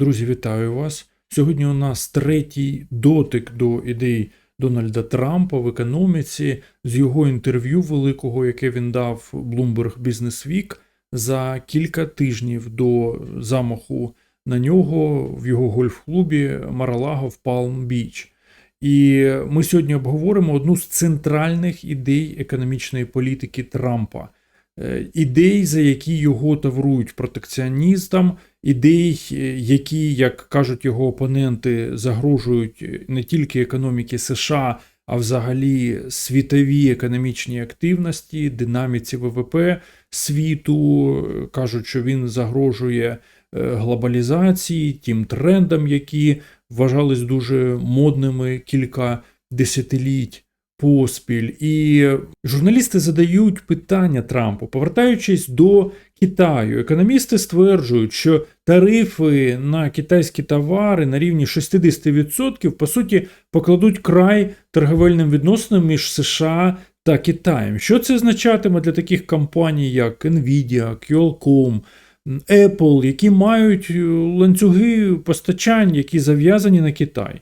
Друзі, вітаю вас. Сьогодні у нас третій дотик до ідей Дональда Трампа в економіці з його інтерв'ю великого, яке він дав Bloomberg Business Week за кілька тижнів до замаху на нього в його гольф-клубі Маралаго в Палм-Біч. І ми сьогодні обговоримо одну з центральних ідей економічної політики Трампа. Е, ідей, за які його таврують протекціоністам, ідей, е, які, як кажуть його опоненти, загрожують не тільки економіки США, а взагалі світовій економічній активності, динаміці ВВП світу. Кажуть, що він загрожує е, глобалізації, тим трендам, які вважались дуже модними кілька десятиліть поспіль. І журналісти задають питання Трампу, повертаючись до Китаю. Економісти стверджують, що тарифи на китайські товари на рівні 60% по суті покладуть край торговельним відносинам між США та Китаєм. Що це означатиме для таких компаній, як Nvidia, Qualcomm, Apple, які мають ланцюги постачань, які зав'язані на Китай?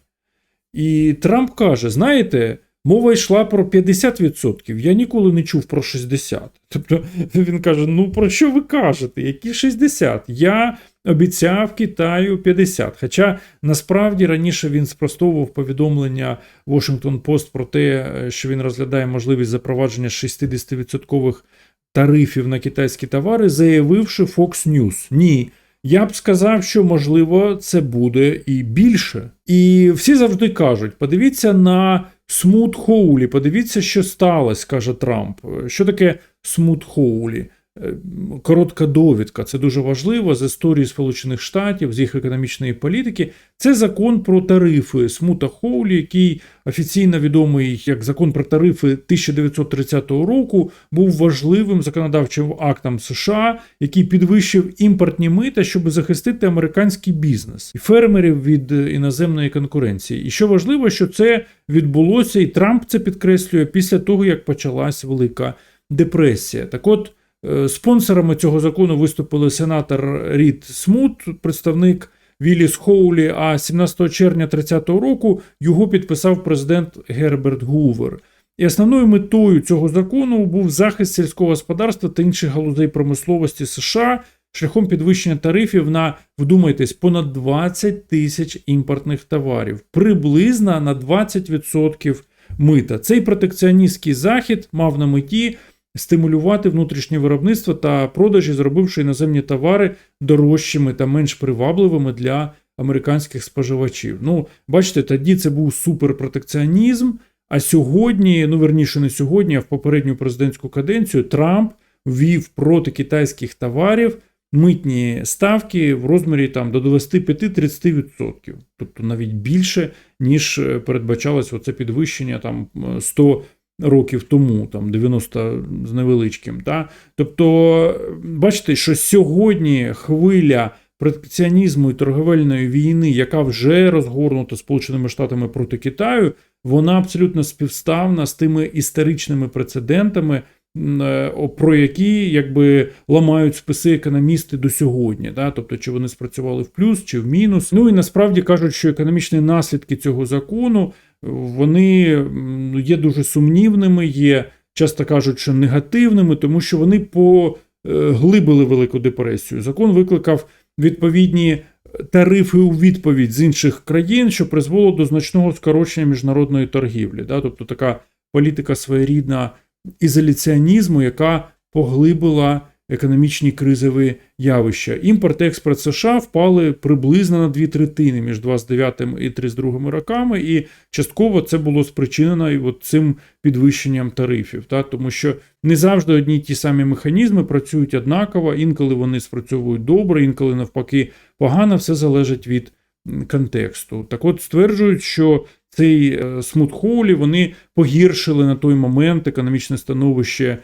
І Трамп каже: знаєте. Мова йшла про 50%. Я ніколи не чув про 60%. Тобто він каже: Ну про що ви кажете? Які 60%? Я обіцяв Китаю 50%. Хоча насправді раніше він спростовував повідомлення Washington Post про те, що він розглядає можливість запровадження 60% тарифів на китайські товари, заявивши Fox News. Ні. Я б сказав, що можливо це буде і більше. І всі завжди кажуть: подивіться на смут Хоулі, подивіться, що сталося, каже Трамп. Що таке смут Хоулі? Е, коротка довідка, це дуже важливо з історії Сполучених Штатів, з їх економічної політики. Це закон про тарифи Смута Хоулі, який офіційно відомий як закон про тарифи 1930 року, був важливим законодавчим актом США, який підвищив імпортні мита, щоб захистити американський бізнес і фермерів від іноземної конкуренції. І що важливо, що це відбулося, і Трамп це підкреслює після того, як почалась велика депресія. Так от. Е, спонсорами цього закону виступили сенатор Рід Смут, представник Віліс Хоулі. А 17 червня 30 року його підписав президент Герберт Гувер. І основною метою цього закону був захист сільського господарства та інших галузей промисловості США шляхом підвищення тарифів на, вдумайтесь, понад 20 тисяч імпортних товарів, приблизно на 20% мита. Цей протекціоністський захід мав на меті стимулювати внутрішнє виробництво та продажі, зробивши іноземні товари дорожчими та менш привабливими для американських споживачів. Ну, бачите, тоді це був суперпротекціонізм. А сьогодні, ну верніше, не сьогодні, а в попередню президентську каденцію Трамп ввів проти китайських товарів митні ставки в розмірі там до 25-30%. Тобто навіть більше, ніж е, передбачалось оце підвищення там 100 років тому, там 90 з невеличким. Та? Тобто, бачите, що сьогодні хвиля протекціонізму і торговельної війни, яка вже розгорнута Сполученими Штатами проти Китаю, вона абсолютно співставна з тими історичними прецедентами. Е, про які якби ламають списи економісти до сьогодні, да? тобто чи вони спрацювали в плюс чи в мінус. Ну і насправді кажуть, що економічні наслідки цього закону вони є дуже сумнівними, є, часто кажуть, що негативними, тому що вони поглибили Велику депресію. Закон викликав відповідні тарифи у відповідь з інших країн, що призвело до значного скорочення міжнародної торгівлі. Да? Тобто така політика своєрідна ізоляціонізму, яка поглибила економічні кризові явища. Імпорт експорт США впали приблизно на дві третини між 29 і 32 роками, і частково це було спричинено і от цим підвищенням тарифів. Та? Тому що не завжди одні ті самі механізми працюють однаково, інколи вони спрацьовують добре, інколи навпаки погано, все залежить від контексту. Так от стверджують, що цей е, смут Хоулі вони погіршили на той момент економічне становище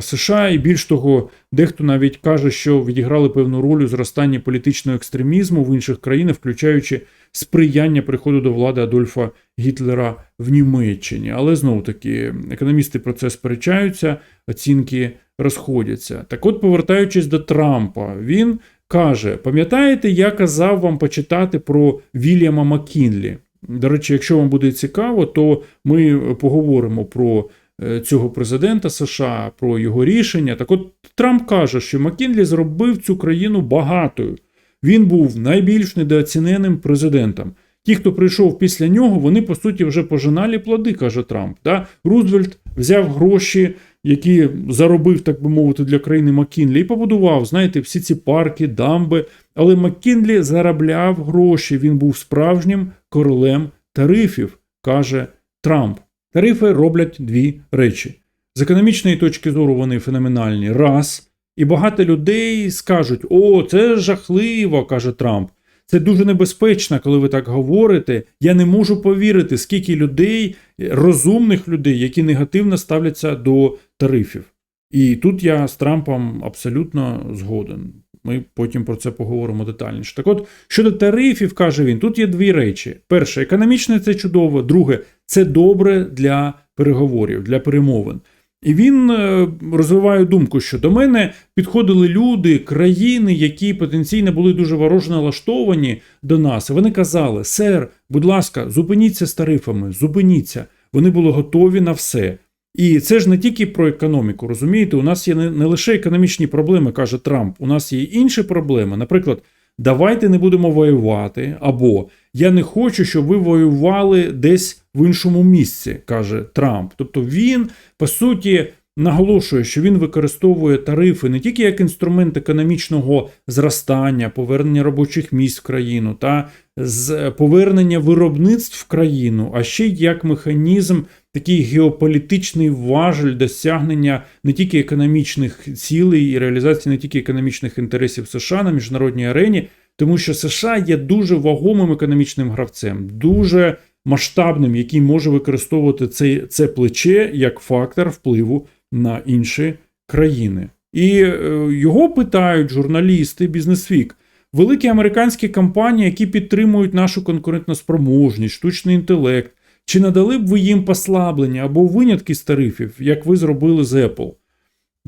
США, і більш того, дехто навіть каже, що відіграли певну роль у зростанні політичного екстремізму в інших країнах, включаючи сприяння приходу до влади Адольфа Гітлера в Німеччині. Але знову таки економісти про це сперечаються, оцінки розходяться. Так, от, повертаючись до Трампа, він каже: пам'ятаєте, я казав вам почитати про Вільяма Маккінлі? До речі, якщо вам буде цікаво, то ми поговоримо про е, цього президента США, про його рішення. Так от Трамп каже, що Маккінлі зробив цю країну багатою. Він був найбільш недооціненим президентом. Ті, хто прийшов після нього, вони по суті вже пожинали плоди, каже Трамп. Да? Рузвельт взяв гроші, які заробив, так би мовити, для країни Маккінлі, і побудував, знаєте, всі ці парки, дамби. Але Маккінлі заробляв гроші. Він був справжнім королем тарифів, каже Трамп. Тарифи роблять дві речі. З економічної точки зору вони феноменальні. Раз. І багато людей скажуть: О, це жахливо, каже Трамп. Це дуже небезпечно, коли ви так говорите. Я не можу повірити, скільки людей, розумних людей, які негативно ставляться до тарифів. І тут я з Трампом абсолютно згоден. Ми потім про це поговоримо детальніше. Так от, щодо тарифів, каже він, тут є дві речі: перше, економічне це чудово, друге, це добре для переговорів, для перемовин. І він е, розвиває думку, що до мене підходили люди, країни, які потенційно були дуже вороже налаштовані до нас. Вони казали: Сер, будь ласка, зупиніться з тарифами, зупиніться. Вони були готові на все. І це ж не тільки про економіку, розумієте, у нас є не, лише економічні проблеми, каже Трамп. У нас є інші проблеми. Наприклад, давайте не будемо воювати, або я не хочу, щоб ви воювали десь в іншому місці, каже Трамп. Тобто він, по суті, наголошує, що він використовує тарифи не тільки як інструмент економічного зростання, повернення робочих місць в країну та з повернення виробництв в країну, а ще й як механізм. Такий геополітичний важель досягнення не тільки економічних цілей і реалізації не тільки економічних інтересів США на міжнародній арені, тому що США є дуже вагомим економічним гравцем, дуже масштабним, який може використовувати це, це плече як фактор впливу на інші країни. І е, його питають журналісти Бізнесвік. Великі американські компанії, які підтримують нашу конкурентноспроможність, штучний інтелект, чи надали б ви їм послаблення або винятки з тарифів, як ви зробили з Apple?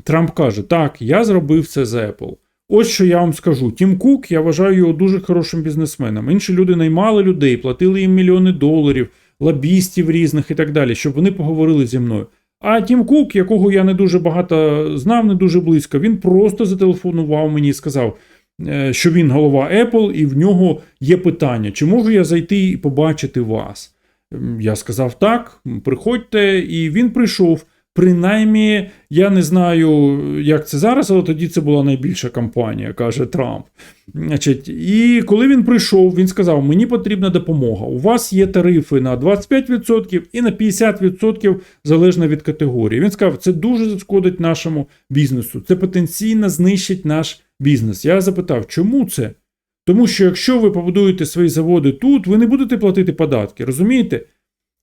Трамп каже: Так, я зробив це з Apple. Ось що я вам скажу. Тім Кук, я вважаю його дуже хорошим бізнесменом. Інші люди наймали людей, платили їм мільйони доларів, лобістів різних і так далі, щоб вони поговорили зі мною. А Тім Кук, якого я не дуже багато знав, не дуже близько, він просто зателефонував мені і сказав, е, що він голова Apple, і в нього є питання: чи можу я зайти і побачити вас? Я сказав так, приходьте, і він прийшов. Принаймні, я не знаю, як це зараз, але тоді це була найбільша кампанія, каже Трамп. Значить, І коли він прийшов, він сказав: Мені потрібна допомога. У вас є тарифи на 25% і на 50% залежно від категорії. Він сказав, це дуже зашкодить нашому бізнесу. Це потенційно знищить наш бізнес. Я запитав, чому це? Тому що якщо ви побудуєте свої заводи тут, ви не будете платити податки. Розумієте?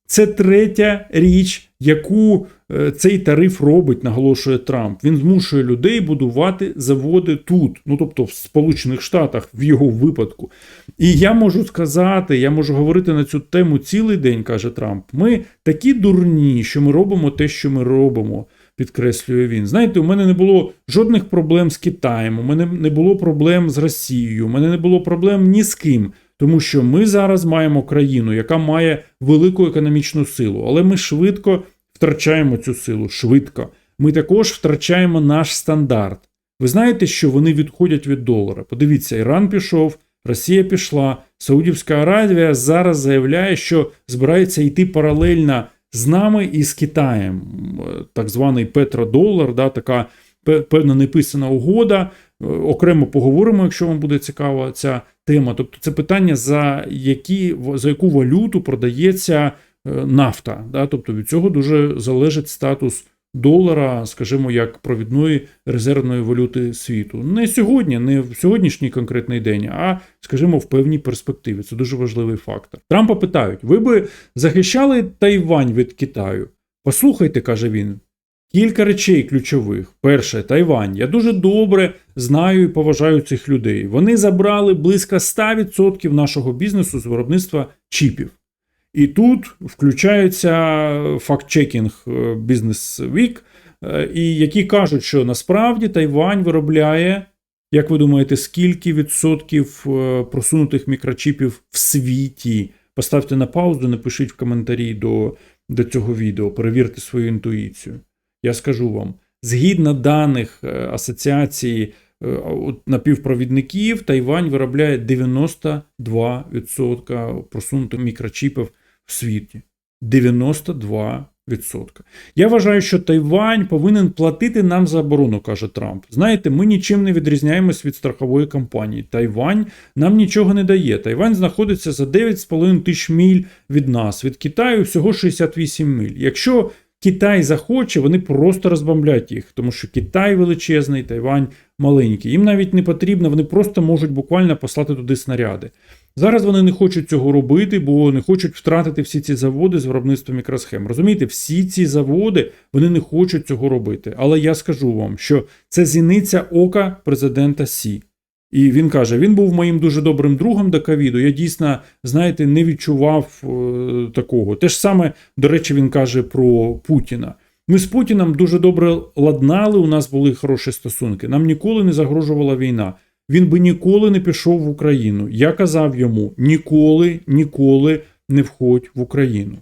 Це третя річ, яку е, цей тариф робить, наголошує Трамп. Він змушує людей будувати заводи тут, ну тобто в Сполучених Штатах, в його випадку. І я можу сказати, я можу говорити на цю тему цілий день, каже Трамп. Ми такі дурні, що ми робимо те, що ми робимо. Підкреслює він. Знаєте, у мене не було жодних проблем з Китаєм, у мене не було проблем з Росією, у мене не було проблем ні з ким. Тому що ми зараз маємо країну, яка має велику економічну силу, але ми швидко втрачаємо цю силу. Швидко. Ми також втрачаємо наш стандарт. Ви знаєте, що вони відходять від долара. Подивіться, Іран пішов, Росія пішла, Саудівська Аравія зараз заявляє, що збирається йти паралельно з нами і з Китаєм. Так званий петродолар, да, така певна неписана угода. Окремо поговоримо, якщо вам буде цікава ця тема. Тобто це питання, за які, за яку валюту продається е, нафта. Да? Тобто від цього дуже залежить статус долара, скажімо, як провідної резервної валюти світу. Не сьогодні, не в сьогоднішній конкретний день, а скажімо, в певній перспективі. Це дуже важливий фактор. Трампа питають: ви би захищали Тайвань від Китаю? Послухайте, каже він. Кілька речей ключових. Перше, Тайвань. Я дуже добре знаю і поважаю цих людей. Вони забрали близько 100% нашого бізнесу з виробництва чіпів. І тут включається факт-чекінг Business Week, і які кажуть, що насправді Тайвань виробляє Як ви думаєте, скільки відсотків е, просунутих мікрочіпів в світі? Поставте на паузу, напишіть в коментарі до, до цього відео, перевірте свою інтуїцію. Я скажу вам, згідно даних е, асоціації е, напівпровідників, Тайвань виробляє 92% просунутих мікрочіпів в світі. 92%. Я вважаю, що Тайвань повинен платити нам за оборону, каже Трамп. Знаєте, ми нічим не відрізняємось від страхової компанії. Тайвань нам нічого не дає. Тайвань знаходиться за 9,5 тисяч міль від нас, від Китаю всього 68 миль. Якщо Китай захоче, вони просто розбомблять їх, тому що Китай величезний, Тайвань маленький. Їм навіть не потрібно, вони просто можуть буквально послати туди снаряди. Зараз вони не хочуть цього робити, бо не хочуть втратити всі ці заводи з виробництва мікросхем. Розумієте, всі ці заводи вони не хочуть цього робити. Але я скажу вам, що це зіниця ока президента Сі. І він каже: він був моїм дуже добрим другом до ковіду. Я дійсно, знаєте, не відчував е, такого. Те ж саме, до речі, він каже про Путіна. Ми з Путіном дуже добре ладнали. У нас були хороші стосунки. Нам ніколи не загрожувала війна. Він би ніколи не пішов в Україну. Я казав йому: ніколи, ніколи не входь в Україну.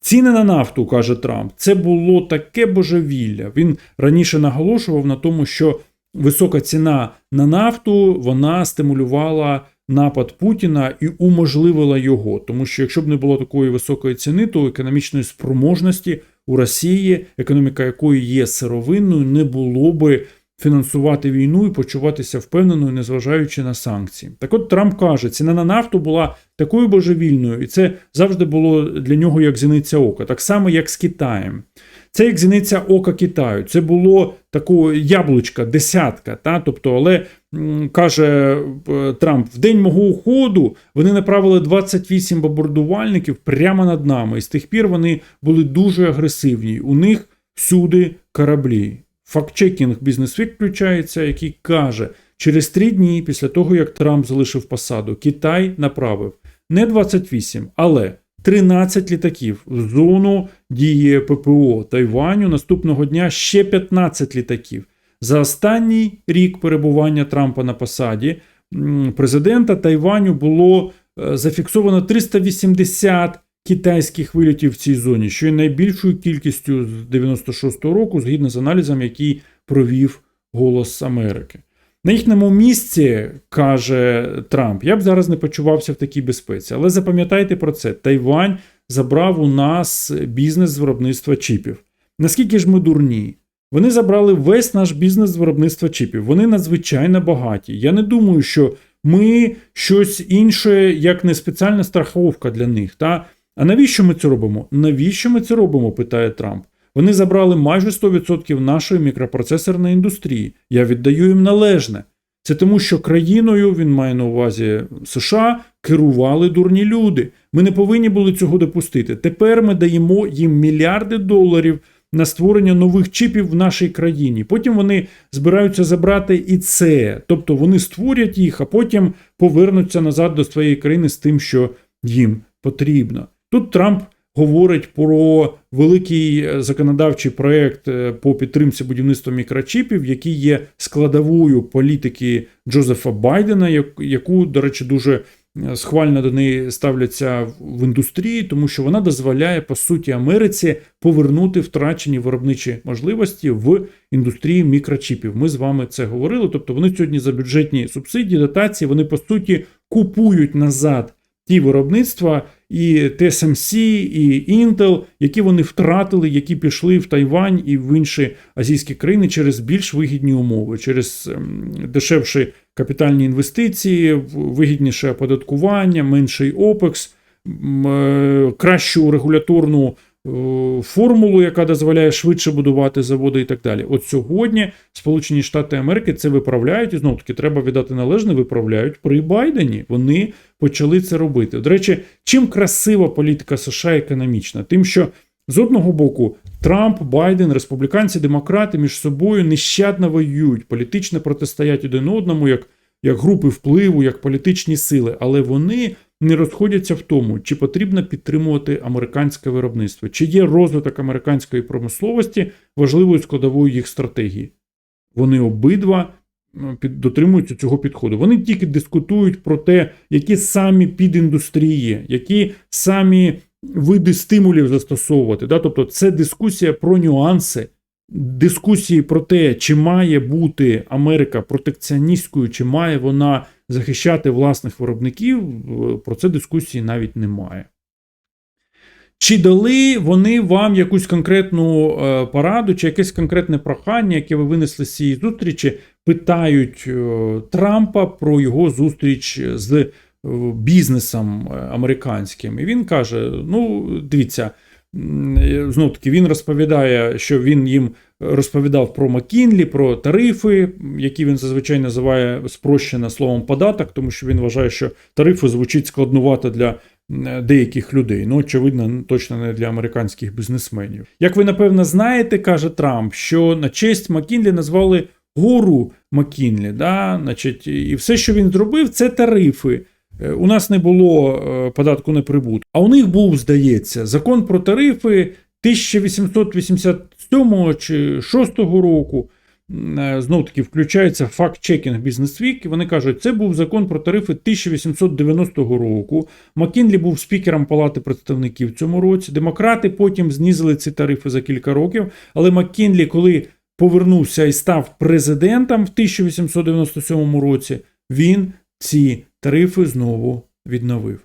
Ціни на нафту, каже Трамп, це було таке божевілля. Він раніше наголошував на тому, що висока ціна на нафту вона стимулювала напад Путіна і уможливила його. Тому що якщо б не було такої високої ціни, то економічної спроможності у Росії, економіка якої є сировинною, не було би фінансувати війну і почуватися впевненою, незважаючи на санкції. Так от Трамп каже, ціна на нафту була такою божевільною, і це завжди було для нього як зіниця ока, так само, як з Китаєм. Це як зіниця ока Китаю. Це було такого яблучка, десятка. Та? Тобто, але каже е, Трамп, в день мого уходу вони направили 28 бомбардувальників прямо над нами. І з тих пір вони були дуже агресивні. У них всюди кораблі. Фактчекінг Бізнесвік включається, який каже, через три дні після того, як Трамп залишив посаду, Китай направив не 28, але 13 літаків в зону дії ППО Тайваню. Наступного дня ще 15 літаків. За останній рік перебування Трампа на посаді президента Тайваню було е, зафіксовано 380 китайських вилітів в цій зоні, що є найбільшою кількістю з 96-го року, згідно з аналізом, який провів Голос Америки. На їхньому місці, каже Трамп, я б зараз не почувався в такій безпеці. Але запам'ятайте про це: Тайвань забрав у нас бізнес з виробництва чіпів. Наскільки ж ми дурні? Вони забрали весь наш бізнес з виробництва чіпів. Вони надзвичайно багаті. Я не думаю, що ми щось інше, як не спеціальна страховка для них. Та? А навіщо ми це робимо? Навіщо ми це робимо? питає Трамп. Вони забрали майже 100% нашої мікропроцесорної індустрії. Я віддаю їм належне. Це тому, що країною, він має на увазі США, керували дурні люди. Ми не повинні були цього допустити. Тепер ми даємо їм мільярди доларів на створення нових чіпів в нашій країні. Потім вони збираються забрати і це. Тобто вони створять їх, а потім повернуться назад до своєї країни з тим, що їм потрібно. Тут Трамп говорить про великий е, законодавчий проект е, по підтримці будівництва мікрочіпів, який є складовою політики Джозефа Байдена, яку, до речі, дуже е, схвально до неї ставляться в індустрії, тому що вона дозволяє по суті Америці повернути втрачені виробничі можливості в індустрії мікрочіпів. Ми з вами це говорили. Тобто вони сьогодні за бюджетні субсидії, дотації, вони по суті купують назад ті виробництва і TSMC, і Intel, які вони втратили, які пішли в Тайвань і в інші азійські країни через більш вигідні умови, через ем, дешевші капітальні інвестиції, вигідніше оподаткування, менший OPEX, е, кращу регуляторну формулу, яка дозволяє швидше будувати заводи і так далі. От сьогодні Сполучені Штати Америки це виправляють, і знову таки треба віддати належне, виправляють при Байдені. Вони почали це робити. До речі, чим красива політика США економічна? Тим, що з одного боку Трамп, Байден, республіканці, демократи між собою нещадно воюють, політично протистоять один одному, як, як групи впливу, як політичні сили, але вони не розходяться в тому, чи потрібно підтримувати американське виробництво, чи є розвиток американської промисловості важливою складовою їх стратегії. Вони обидва дотримуються цього підходу. Вони тільки дискутують про те, які самі підіндустрії, які самі види стимулів застосовувати. Да? Тобто це дискусія про нюанси, дискусії про те, чи має бути Америка протекціоністкою, чи має вона захищати власних виробників, е, про це дискусії навіть немає. Чи дали вони вам якусь конкретну е, пораду, чи якесь конкретне прохання, яке ви винесли з цієї зустрічі, питають е, Трампа про його зустріч з бізнесом американським. І він каже: ну, дивіться, знов таки він розповідає, що він їм розповідав про Макінлі, про тарифи, які він зазвичай називає спрощено словом податок, тому що він вважає, що тарифи звучить складнувато для деяких людей. Ну, очевидно, точно не для американських бізнесменів. Як ви напевно знаєте, каже Трамп, що на честь Макінлі назвали гору Макінлі. Да? Значить, і все, що він зробив, це тарифи. Е, У нас не було е, податку на прибуток. А у них був, здається, закон про тарифи 1887 чи 6 року. Знов таки включається факт-чекінг Business Week, Вони кажуть, це був закон про тарифи 1890 року. Маккінлі був спікером Палати представників цьому році. Демократи потім знизили ці тарифи за кілька років. Але Маккінлі, коли повернувся і став президентом в 1897 році, він ці тарифи знову відновив.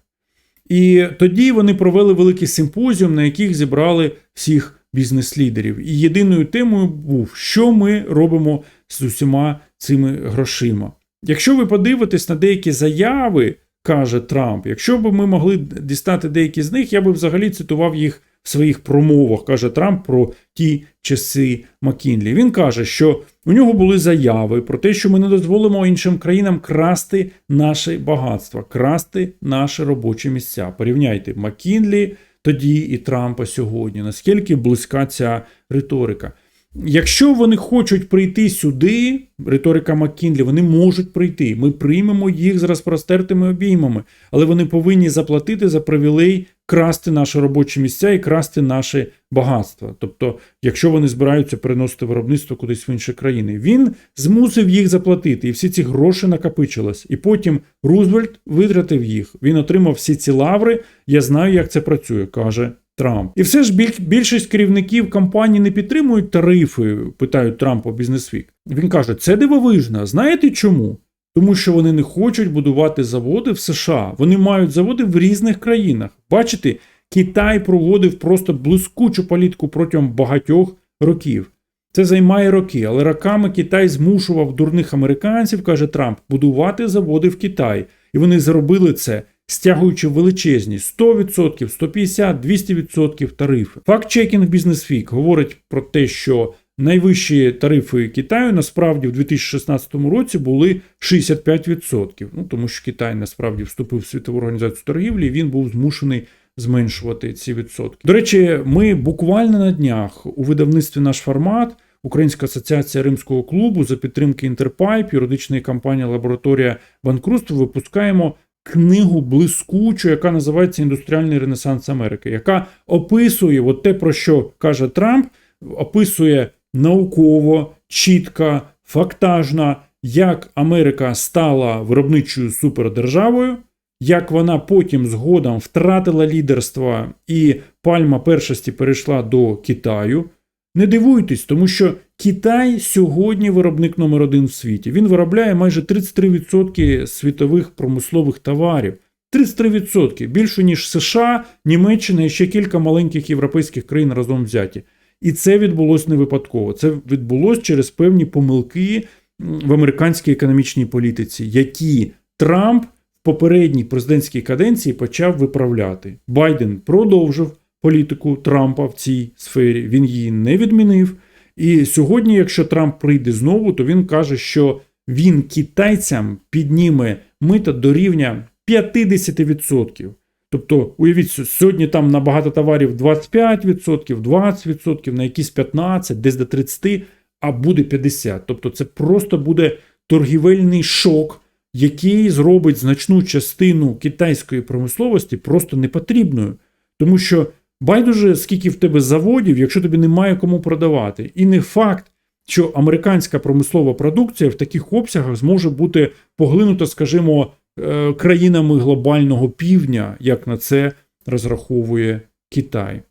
І тоді вони провели великий симпозіум, на яких зібрали всіх бізнес-лідерів. І єдиною темою був, що ми робимо з усіма цими грошима. Якщо ви подивитесь на деякі заяви, каже Трамп, якщо б ми могли дістати деякі з них, я би взагалі цитував їх в своїх промовах, каже Трамп про ті часи Макінлі. Він каже, що у нього були заяви про те, що ми не дозволимо іншим країнам красти наше багатство, красти наші робочі місця. Порівняйте Макінлі тоді і Трампа сьогодні. Наскільки близька ця риторика? Якщо вони хочуть прийти сюди, риторика Маккінлі, вони можуть прийти. Ми приймемо їх з розпростертими обіймами, але вони повинні заплатити за привілей красти наші робочі місця і красти наше багатство. Тобто, якщо вони збираються переносити виробництво кудись в інші країни, він змусив їх заплатити, і всі ці гроші накопичились. І потім Рузвельт витратив їх. Він отримав всі ці лаври. Я знаю, як це працює, каже Трамп. І все ж біль- більшість керівників компаній не підтримують тарифи, питають Трампа Бізнесвік. Він каже, це дивовижно. Знаєте чому? Тому що вони не хочуть будувати заводи в США. Вони мають заводи в різних країнах. Бачите, Китай проводив просто блискучу політику протягом багатьох років. Це займає роки, але роками Китай змушував дурних американців, каже Трамп, будувати заводи в Китаї. І вони зробили це, стягуючи величезні 100%, 150, 200% тарифи. Факт-чекінг Business Week говорить про те, що найвищі тарифи Китаю насправді в 2016 році були 65%. Ну тому що Китай насправді вступив в світову організацію торгівлі, і він був змушений зменшувати ці відсотки. До речі, ми буквально на днях у видавництві наш формат. Українська асоціація Римського клубу за підтримки Інтерпайп, юридичної компанії Лабораторія банкрутства випускаємо книгу блискучу, яка називається Індустріальний Ренесанс Америки, яка описує от те, про що каже Трамп, описує науково, чітко, фактажно, як Америка стала виробничою супердержавою, як вона потім згодом втратила лідерство і пальма першості перейшла до Китаю. Не дивуйтесь, тому що Китай сьогодні виробник номер один в світі. Він виробляє майже 33% світових промислових товарів. 33% більше ніж США, Німеччина і ще кілька маленьких європейських країн разом взяті. І це відбулось не випадково. Це відбулось через певні помилки в американській економічній політиці, які Трамп в попередній президентській каденції почав виправляти. Байден продовжив політику Трампа в цій сфері. Він її не відмінив. І сьогодні, якщо Трамп прийде знову, то він каже, що він китайцям підніме мито до рівня 50%. Тобто, уявіть, сьогодні там на багато товарів 25%, 20%, на якісь 15%, десь до 30%, а буде 50%. Тобто, це просто буде торгівельний шок, який зробить значну частину китайської промисловості просто непотрібною. Тому що байдуже, скільки в тебе заводів, якщо тобі немає кому продавати. І не факт, що американська промислова продукція в таких обсягах зможе бути поглинута, скажімо, е, країнами глобального півдня, як на це розраховує Китай.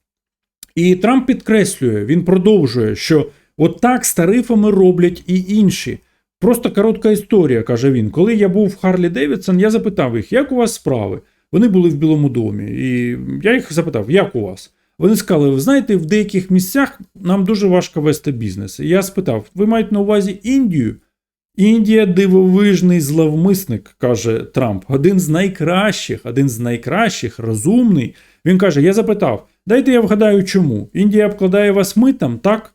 І Трамп підкреслює, він продовжує, що отак з тарифами роблять і інші. Просто коротка історія, каже він. Коли я був в Харлі Девідсон, я запитав їх, як у вас справи? Вони були в Білому домі. І я їх запитав, як у вас? Вони сказали: ви знаєте, в деяких місцях нам дуже важко вести бізнес. І я спитав: ви маєте на увазі Індію? Індія дивовижний зловмисник, каже Трамп. Один з найкращих, один з найкращих, розумний. Він каже: Я запитав, дайте я вгадаю, чому. Індія обкладає вас митом, так?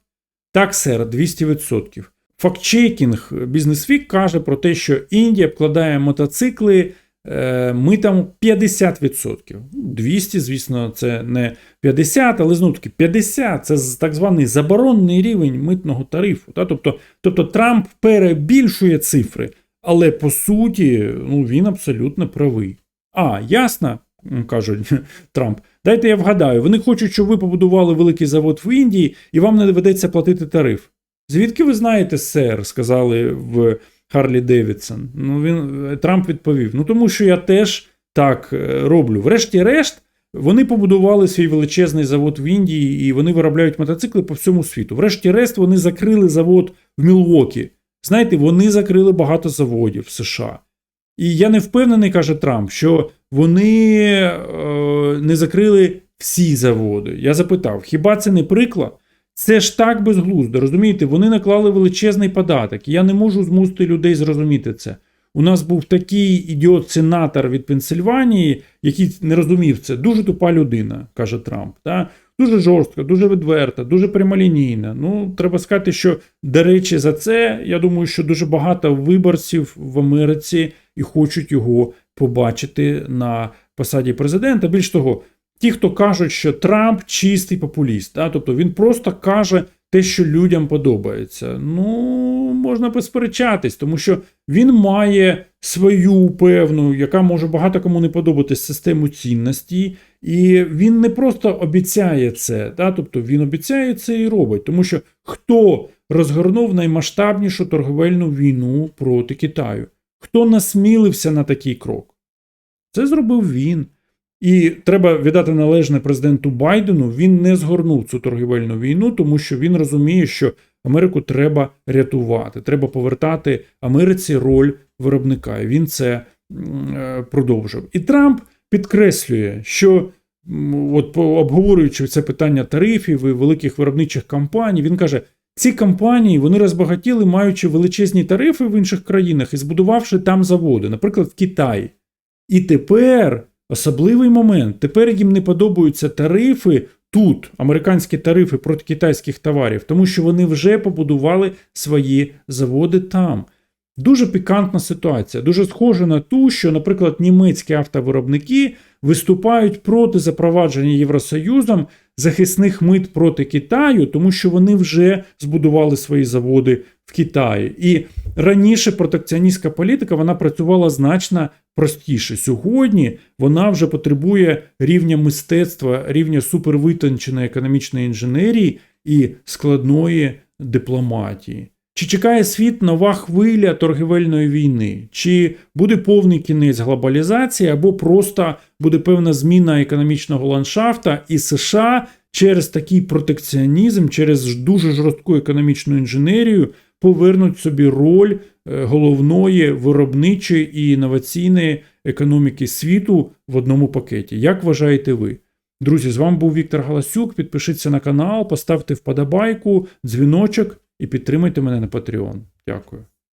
Так, сер, 200%. Фактчекінг Бізнесвік каже про те, що Індія обкладає мотоцикли е, митом 50%. 200, звісно, це не 50, але знову таки 50 це так званий заборонений рівень митного тарифу. Та? Тобто, тобто Трамп перебільшує цифри, але по суті ну, він абсолютно правий. А, ясно, каже Трамп. Дайте я вгадаю. Вони хочуть, щоб ви побудували великий завод в Індії, і вам не доведеться платити тариф. Звідки ви знаєте, сер? сказали в Харлі Девідсон. Ну, він, Трамп відповів: Ну тому що я теж так е, роблю. Врешті-решт, вони побудували свій величезний завод в Індії, і вони виробляють мотоцикли по всьому світу. Врешті-решт, вони закрили завод в Мілвокі. Знаєте, вони закрили багато заводів в США. І я не впевнений, каже Трамп, що вони е, не закрили всі заводи. Я запитав, хіба це не приклад? Це ж так безглуздо, розумієте? Вони наклали величезний податок. Я не можу змусити людей зрозуміти це. У нас був такий ідіот-сенатор від Пенсильванії, який не розумів це. Дуже тупа людина, каже Трамп. Та? Дуже жорстка, дуже відверта, дуже прямолінійна. Ну, треба сказати, що, до речі, за це я думаю, що дуже багато виборців в Америці і хочуть його побачити на посаді президента. Більш того, ті, хто кажуть, що Трамп чистий популіст, та? тобто він просто каже те, що людям подобається. Ну, можна посперечатись, тому що він має свою певну, яка може багато кому не подобатись систему цінностей, і він не просто обіцяє це, та? тобто він обіцяє це і робить, тому що хто розгорнув наймасштабнішу торговельну війну проти Китаю? Хто насмілився на такий крок? Це зробив він. І треба віддати належне президенту Байдену. Він не згорнув цю торгівельну війну, тому що він розуміє, що Америку треба рятувати, треба повертати Америці роль виробника. І він це е, продовжив. І Трамп підкреслює, що от обговорюючи це питання тарифів і великих виробничих компаній, він каже. Ці компанії вони розбагатіли, маючи величезні тарифи в інших країнах і збудувавши там заводи, наприклад, в Китаї. І тепер особливий момент. Тепер їм не подобаються тарифи тут, американські тарифи проти китайських товарів, тому що вони вже побудували свої заводи там. Дуже пікантна ситуація, дуже схожа на ту, що, наприклад, німецькі автовиробники виступають проти запровадження Євросоюзом захисних мит проти Китаю, тому що вони вже збудували свої заводи в Китаї. І раніше протекціоністська політика вона працювала значно простіше. Сьогодні вона вже потребує рівня мистецтва, рівня супервитонченої економічної інженерії і складної дипломатії. Чи чекає світ нова хвиля торгівельної війни? Чи буде повний кінець глобалізації, або просто буде певна зміна економічного ландшафта, і США через такий протекціонізм, через дуже жорстку економічну інженерію повернуть собі роль е, головної виробничої і інноваційної економіки світу в одному пакеті. Як вважаєте ви? Друзі, з вами був Віктор Галасюк. Підпишіться на канал, поставте вподобайку, дзвіночок і підтримайте мене на Patreon. Дякую.